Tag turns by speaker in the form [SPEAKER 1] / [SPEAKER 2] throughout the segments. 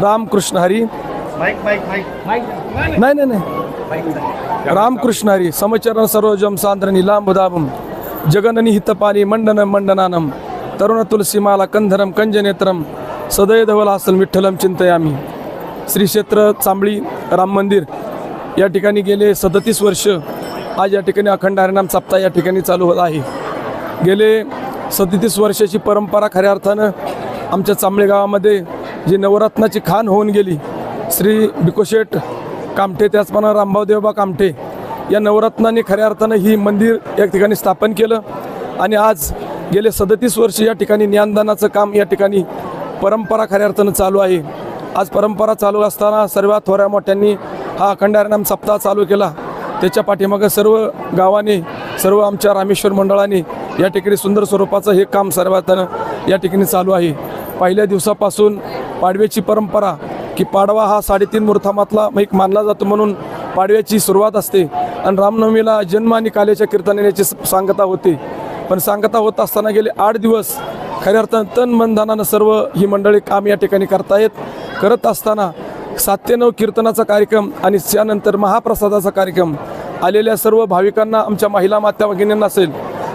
[SPEAKER 1] रामकृष्ण हरी. नाही नाही नाही. रामकृष्ण हरी समचरण सरोजम सांद्रनी लांबुदाबम जगननी हितपानी मंडन मंडनानम तरुण तुलसीमाला कंधरम कंजनेत्रम सदय धवलासन विठ्ठलम चिंतयामी. श्री क्षेत्र चांबळी राम मंदिर. या ठिकाणी गेले सदतीस वर्ष. आज या ठिकाणी अखंड हरिनाम सप्ताह या ठिकाणी चालू होत आहे. गेले सदतीस वर्षाची परंपरा खऱ्या अर्थानं आमच्या चांबळे गावामध्ये जी नवरत्नाची खान होऊन गेली श्री बिकोशेठ कामठे त्याचप्रमाणे रामभाऊ देवबा कामठे या नवरत्नाने खऱ्या अर्थानं ही मंदिर या ठिकाणी स्थापन केलं आणि आज गेले सदतीस वर्ष या ठिकाणी ज्ञानदानाचं काम या ठिकाणी परंपरा खऱ्या अर्थानं चालू आहे. आज परंपरा चालू असताना सर्व थोऱ्या मोठ्यांनी हा अखंड हरिनाम सप्ताह चालू केला. त्याच्या पाठीमागं सर्व गावाने सर्व आमच्या रामेश्वर मंडळाने या ठिकाणी सुंदर स्वरूपाचं हे काम सर्वातनं या ठिकाणी चालू आहे. पहिल्या दिवसापासून पाडव्याची परंपरा की पाडवा हा साडेतीन मुहूर्तामातला एक मानला जातो म्हणून पाडव्याची सुरुवात असते. आणि रामनवमीला जन्म आणि काल्याच्या कीर्तनाची सांगता होते. पण सांगता होत असताना गेले आठ दिवस खऱ्या अर्थानं तन मन धनानं सर्व ही मंडळी काम या ठिकाणी करतायत. करत असताना सात ते नऊ कीर्तनाचा कार्यक्रम आणि त्यानंतर महाप्रसादाचा कार्यक्रम आलेल्या सर्व भाविकांना आमच्या महिला मात्या भगिनींना असेल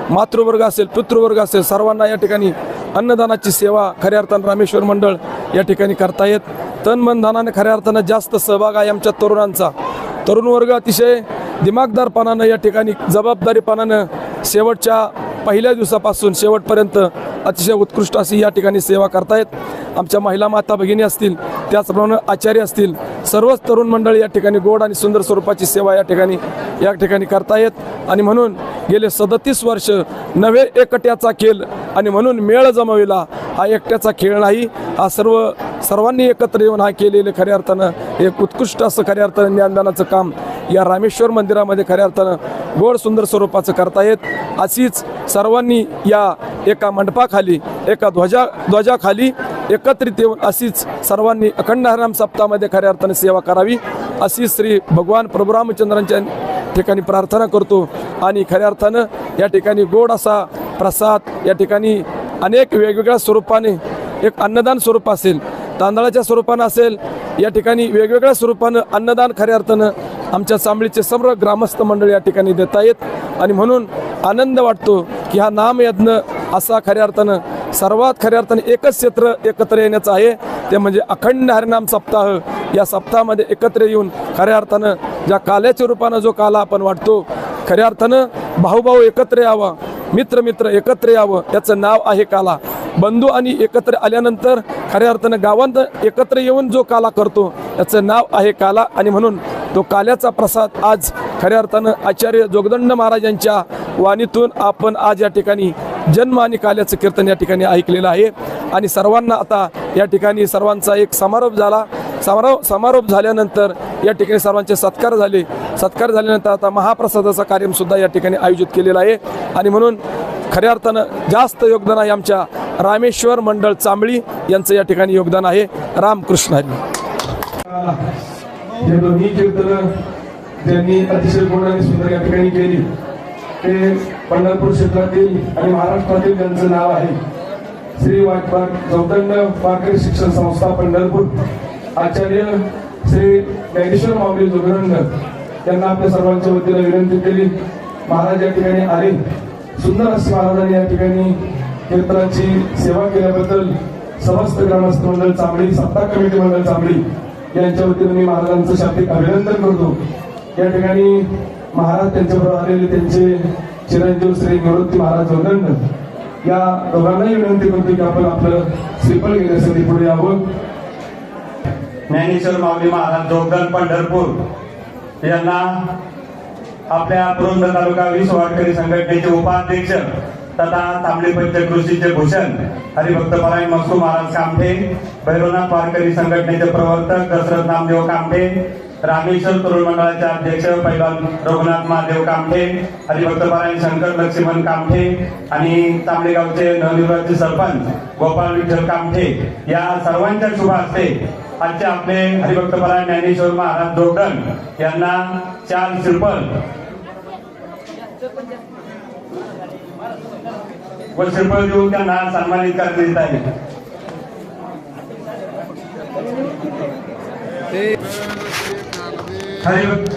[SPEAKER 1] मातृवर्ग असेल पितृवर्ग असेल सर्वांना या ठिकाणी अन्नदानाची सेवा खऱ्या अर्थानं रामेश्वर मंडळ या ठिकाणी करतायत. तन मन धनाने खऱ्या अर्थानं जास्त सहभाग आहे आमच्या तरुणांचा. तरुण वर्ग अतिशय दिमागदारपणानं या ठिकाणी जबाबदारीपणानं शेवटच्या पहिल्या दिवसापासून शेवटपर्यंत अतिशय उत्कृष्ट अशी या ठिकाणी सेवा करतायत. आमच्या महिला माता भगिनी असतील त्याचप्रमाणे आचार्य असतील सर्वच तरुण मंडळी या ठिकाणी गोड आणि सुंदर स्वरूपाची सेवा या ठिकाणी या ठिकाणी करतायत. आणि म्हणून गेले सदतीस वर्ष नवे एकट्याचा खेळ आणि म्हणून मेळ जमविला हा एकट्याचा खेळ नाही. हा सर्व सर्वांनी एकत्र येऊन हा केलेले खऱ्या अर्थानं एक उत्कृष्ट असं खऱ्या अर्थानं ज्ञानदानाचं काम या रामेश्वर मंदिरामध्ये खऱ्या अर्थानं गोड सुंदर स्वरूपाचं करतायत. अशीच सर्वांनी या एका मंडपाखाली एका ध्वजा ध्वजाखाली एकत्रित येऊन अशीच सर्वांनी अखंड हरिनाम सप्ताहामध्ये खऱ्या अर्थाने सेवा करावी. अशी श्री भगवान प्रभुरामचंद्रांच्या ठिकाणी प्रार्थना करतो आणि खऱ्या अर्थानं या ठिकाणी गोड असा प्रसाद या ठिकाणी अनेक वेगवेगळ्या स्वरूपाने एक अन्नदान स्वरूप असेल तांदळाच्या स्वरूपानं असेल या ठिकाणी वेगवेगळ्या स्वरूपानं अन्नदान खऱ्या अर्थानं आमच्या चांबळीचे सर्व ग्रामस्थ मंडळ या ठिकाणी देत आहेत आणि म्हणून आनंद वाटतो की हा नामयज्ञ असा खऱ्या अर्थानं सर्वात खऱ्या अर्थाने एकच क्षेत्र एकत्र येण्याचं आहे. ते म्हणजे अखंड हरिनाम सप्ताह. या सप्ताहामध्ये एकत्र येऊन खऱ्या अर्थानं ज्या काल्याच्या रूपानं जो काला आपण वाटतो खऱ्या अर्थानं भाऊभाऊ एकत्र यावा मित्र मित्र एकत्र यावं याचं नाव आहे काला. बंधू आणि एकत्र आल्यानंतर खऱ्या अर्थानं गावांत एकत्र येऊन जो काला करतो याचं नाव आहे काला. आणि म्हणून तो काल्याचा प्रसाद आज खऱ्या अर्थानं आचार्य जोगदंड महाराजांच्या वाणीतून आपण आज या ठिकाणी जन्म आणि काल्याचं कीर्तन या ठिकाणी ऐकलेलं आहे. आणि सर्वांना आता या ठिकाणी सर्वांचा एक समारोप झाला. समारोप समारोप झाल्यानंतर या ठिकाणी सर्वांचे सत्कार झाले. सत्कार झाल्यानंतर आता महाप्रसादाचा कार्यक्रमसुद्धा या ठिकाणी आयोजित केलेला आहे. आणि म्हणून खऱ्या अर्थानं जास्त योगदान आहे आमच्या रामेश्वर मंडळ चांबळी यांचं या ठिकाणी योगदान आहे. रामकृष्ण हरी.
[SPEAKER 2] दोन्ही कीर्तन त्यांनी अतिशय गोड आणि सुंदर या ठिकाणी केली. ते पंढरपूर क्षेत्रातील आणि महाराष्ट्रातील त्यांचं नाव आहे श्री वाटपाट चौदंड वारकरी शिक्षण संस्था पंढरपूर आचार्य श्री ज्ञानेश्वर माऊली जोगरंग यांना आपल्या सर्वांच्या वतीने विनंती केली. महाराज या ठिकाणी आले. सुंदर असे महाराजांनी या ठिकाणी कीर्तनाची सेवा केल्याबद्दल समस्त ग्रामस्थ मंडळ चांबळी सत्ता कमिटी मंडळ चांबळी यांच्या वतीने मी महाराजांचं शाब्दिक अभिनंदन करतो. या ठिकाणी महाराज त्यांच्याबरोबर आलेले त्यांचे चिरंजीव श्री निवृत्ती महाराज जोगंड. या दोघांनाही विनंती करतो की आपण आपलं श्रीफल घेण्यासाठी पुढे यावं.
[SPEAKER 3] ज्ञानेश्वर माऊली महाराज जोगदन पंढरपूर. यांना आपल्या पुरंदर तालुका वीस वाटकरी संघटनेचे उपाध्यक्ष तथा तांबडी पंचकृषीचे भूषण हरिभक्त परायण मसू महाराज कामठे भैरवनाथ वारकरी संघटनेचे प्रवर्तक दशरथ नामदेव कामठे रामेश्वर तरुण मंडळाचे अध्यक्ष पैलवान रघुनाथ महादेव कामठे हरिभक्त शंकर लक्ष्मण कामठे आणि तांबडेगावचे नवनिर्वाचित सरपंच गोपाल विठ्ठल कामठे या सर्वांच्या शुभ हस्ते आजचे आपले हरिभक्त ज्ञानेश्वर महाराज जोगदन यांना चार श्रीफल व श्रीफळ देऊन त्यांना सन्मानित करण्यात येत आहे.
[SPEAKER 2] हरिभक्त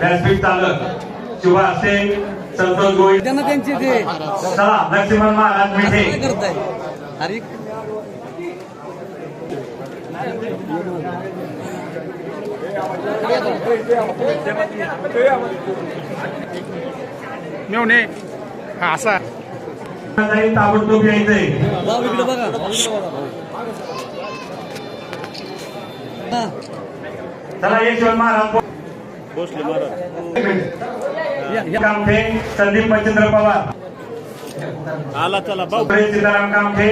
[SPEAKER 2] व्यासपीठ चालक शुभा सिंग संतोष गोविंद
[SPEAKER 3] त्यांना त्यांचे ते
[SPEAKER 2] चला लक्ष्मण महाराज मिठे.
[SPEAKER 3] करताय? अरे
[SPEAKER 4] मेवणे हा असा.
[SPEAKER 2] ताबडतोब यायचंय.
[SPEAKER 3] हा
[SPEAKER 2] चला यशवंत महाराज.
[SPEAKER 3] या या.
[SPEAKER 2] कामठे संदीप मच्छिंद्र पवार.
[SPEAKER 4] आला चला भाऊ
[SPEAKER 2] सीताराम कामठे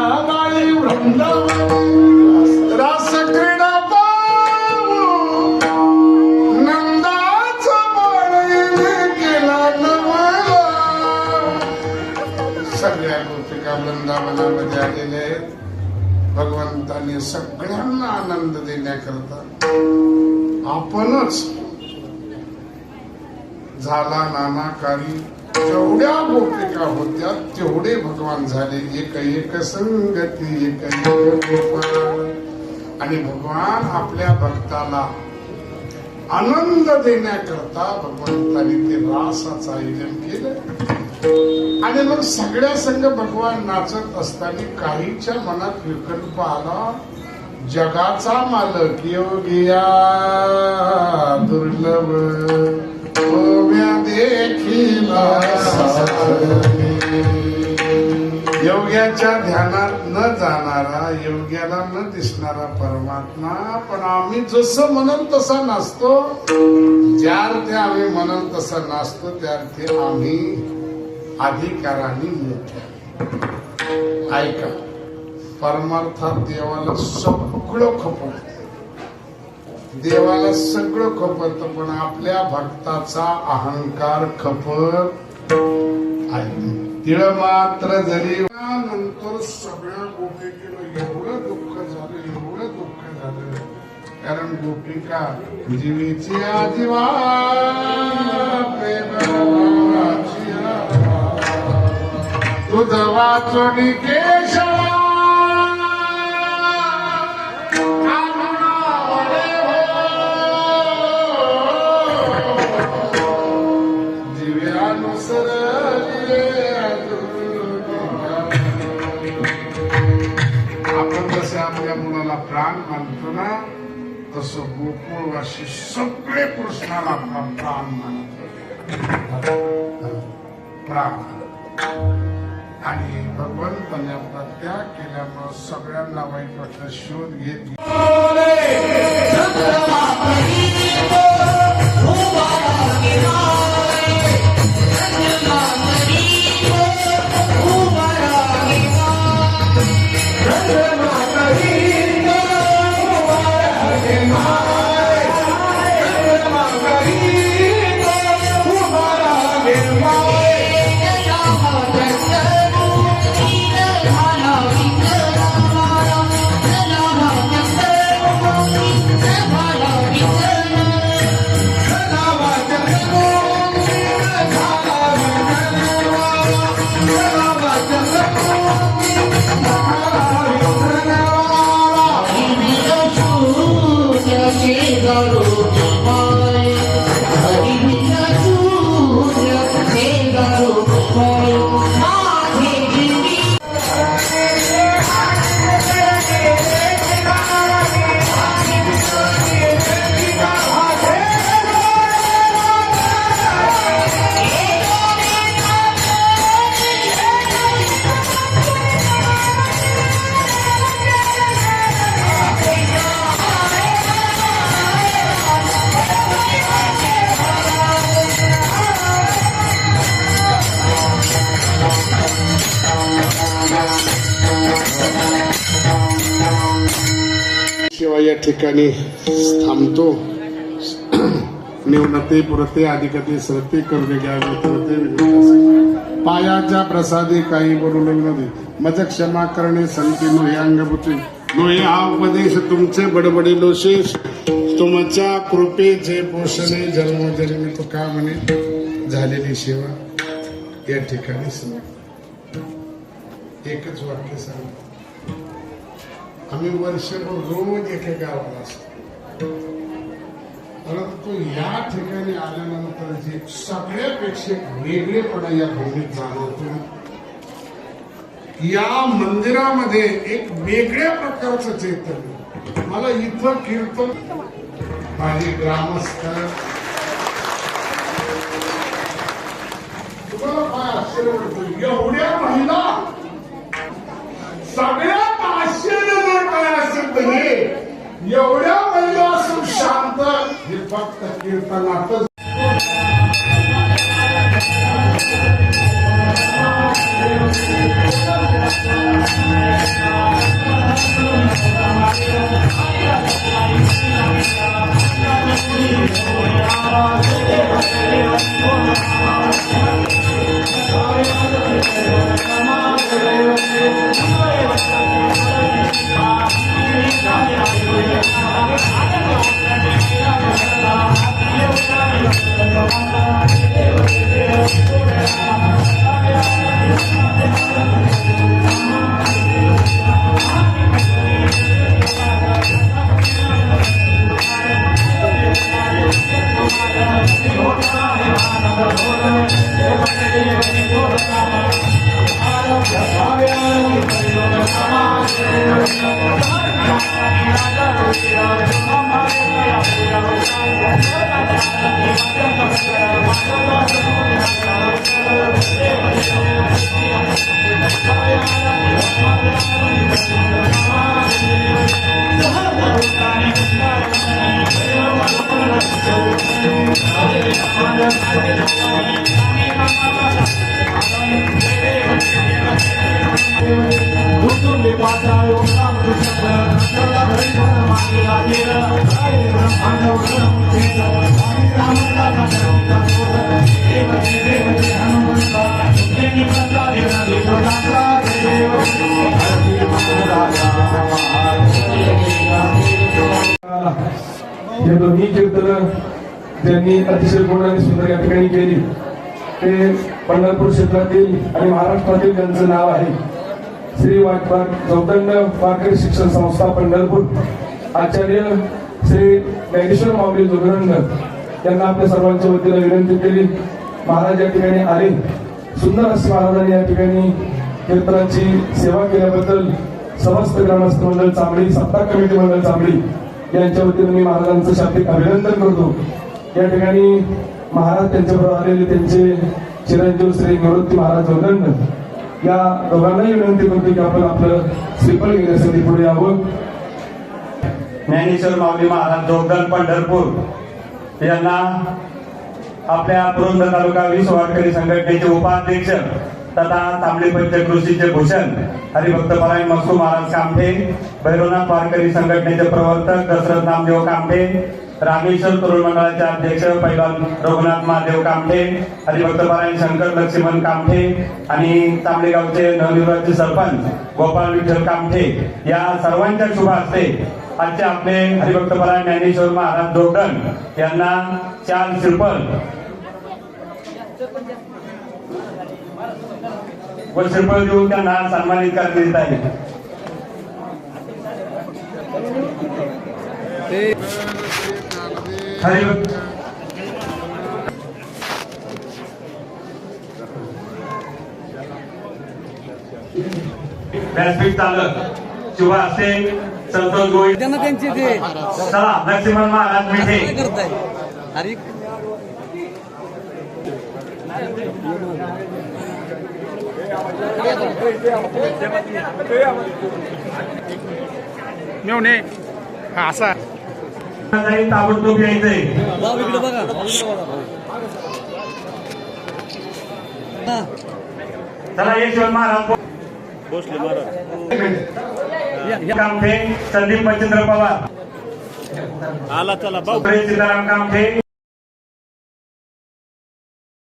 [SPEAKER 5] चला बाई रास क्रीडा सगळ्या गोपिका वृंदावनामध्ये आलेल्या आहेत. भगवंताने सगळ्यांना आनंद देण्याकरता आपणच झाला नानाकारी जेवढ्या गोपिका होत्या तेवढे भगवान झाले. एक एक संगती एक आणि भगवान आपल्या भक्ताला आनंद देण्याकरता भगवंतानी ते रासाचं आयोजन केलं. आणि मग सगळ्या संघ भगवान नाचत असताना काहीच्या मनात विकल्प आला. जगाचा मालक योगिया दुर्लभ. देखील योग्याच्या ध्यानात न जाणारा योग्याला न दिसणारा परमात्मा पण आम्ही जसं म्हणून तसा नाचतो. ज्या अर्थी आम्ही म्हणून तसा नाचतो त्या अर्थी आम्ही अधिकाराने मोठ्या ऐका परमार्थात देवाला सगळं खपवतो. देवाला सगळं खपत पण आपल्या भक्ताचा अहंकार खपत आहे. तिळ मात्र जरी नंतर सगळ्या गोपिकेला एवढं दुःख झालं एवढं दुःख झालं. कारण गोपिका जीवीची आजीवा तुझ वाचोनी केशा प्राण ना तसं गोकुळवासी सगळे कृष्णाला आपला प्राण मानतो प्राण आणि भगवंताने आपला त्याग केल्यामुळं सगळ्यांना वाईट वाटलं शोध घेत
[SPEAKER 2] या ठिकाणी थांबतो. निवडते पुरते अधिकते सरते कर्ज घ्यावे तरते पायाच्या प्रसादी काही बोलू नये मज क्षमा करणे संती नोहे अंगभूती नोहे हा उपदेश तुमचे बडबडी लोशेष तुमच्या कृपेचे पोषणे जन्मोजन्मी तुका म्हणे झालेली सेवा. या ठिकाणी एकच वाक्य सांग आम्ही वर्षभर रोज एका गावाला असतो. परंतु या ठिकाणी आल्यानंतर जे सगळ्यापेक्षा वेगळेपणा या भूमीत जाणवतो या मंदिरामध्ये एक वेगळ्या प्रकारचं चैतन्य. मला इथं कीर्तन माझे ग्रामस्थ. तुम्हाला काय आश्चर्य वाटतं? एवढ्या महिला सगळ्या आश्चर्य जर काय असेल तर हे एवढ्या महिला असून शांत हे फक्त कीर्तनातच.
[SPEAKER 1] हे दोन्ही ज्यांनी अतिशय पूर्ण आणि सुंदर या ठिकाणी केली. ते पंढरपूर क्षेत्रातील आणि महाराष्ट्रातील त्यांचं नाव आहे श्री वाटपार चौदंड वारकरी शिक्षण संस्था पंढरपूर आचार्य श्री ज्ञानेश्वर माऊली जोगरंग यांना आपल्या सर्वांच्या वतीनं विनंती केली. महाराज या ठिकाणी आले. सुंदर असे महाराजांनी या ठिकाणी कीर्तनाची सेवा केल्याबद्दल समस्त ग्रामस्थ मंडळ चांबळी सत्ता कमिटी मंडळ चांबळी यांच्या वतीनं मी महाराजांचं शाब्दिक अभिनंदन करतो. या ठिकाणी महाराज त्यांच्याबरोबर आलेले त्यांचे चिरंजीव श्री निवृत्ती महाराज जोगंड या दोघांनाही विनंती करतो की आपण आपलं श्रीफल घेण्यासाठी पुढे यावं.
[SPEAKER 3] ज्ञानेश्वर माऊली महाराज जोगदान पंढरपूर यांना आपल्या पुरंदर तालुका वीस वारकरी संघटनेचे उपाध्यक्ष तथा तांबडी पंचकृषीचे भूषण हरिभक्त परायण मसू महाराज कामठे भैरवनाथ वारकरी संघटनेचे प्रवर्तक दशरथ नामदेव कामठे रामेश्वर तरुण मंडळाचे अध्यक्ष पैलवान रघुनाथ महादेव कामठे हरिभक्त परायण शंकर लक्ष्मण कामठे आणि तांबडेगावचे नवनिर्वाचित सरपंच गोपाल विठ्ठल कामठे. या सर्वांच्या शुभ हस्ते आजचे आपले हरिभक्त परायण ज्ञानेश्वर महाराज जोगदन यांना चार श्रीफल व श्रीफळ देऊन त्यांना सन्मानित करण्यात हरिभक्त व्यासपीठ चालक शुभ हस्ते संतोष गोविंद
[SPEAKER 6] त्यांचे ते
[SPEAKER 3] चला लक्ष्मण महाराज मिठे
[SPEAKER 6] करताय?
[SPEAKER 7] मेवणे हा असा.
[SPEAKER 3] ताबडतोब यायचंय.
[SPEAKER 6] हा
[SPEAKER 3] चला यशवंत महाराज.
[SPEAKER 7] भोसले महाराज
[SPEAKER 3] कामठे संदीप मच्छिंद्र पवार.
[SPEAKER 8] आला चला भाऊ
[SPEAKER 3] सीताराम कामठे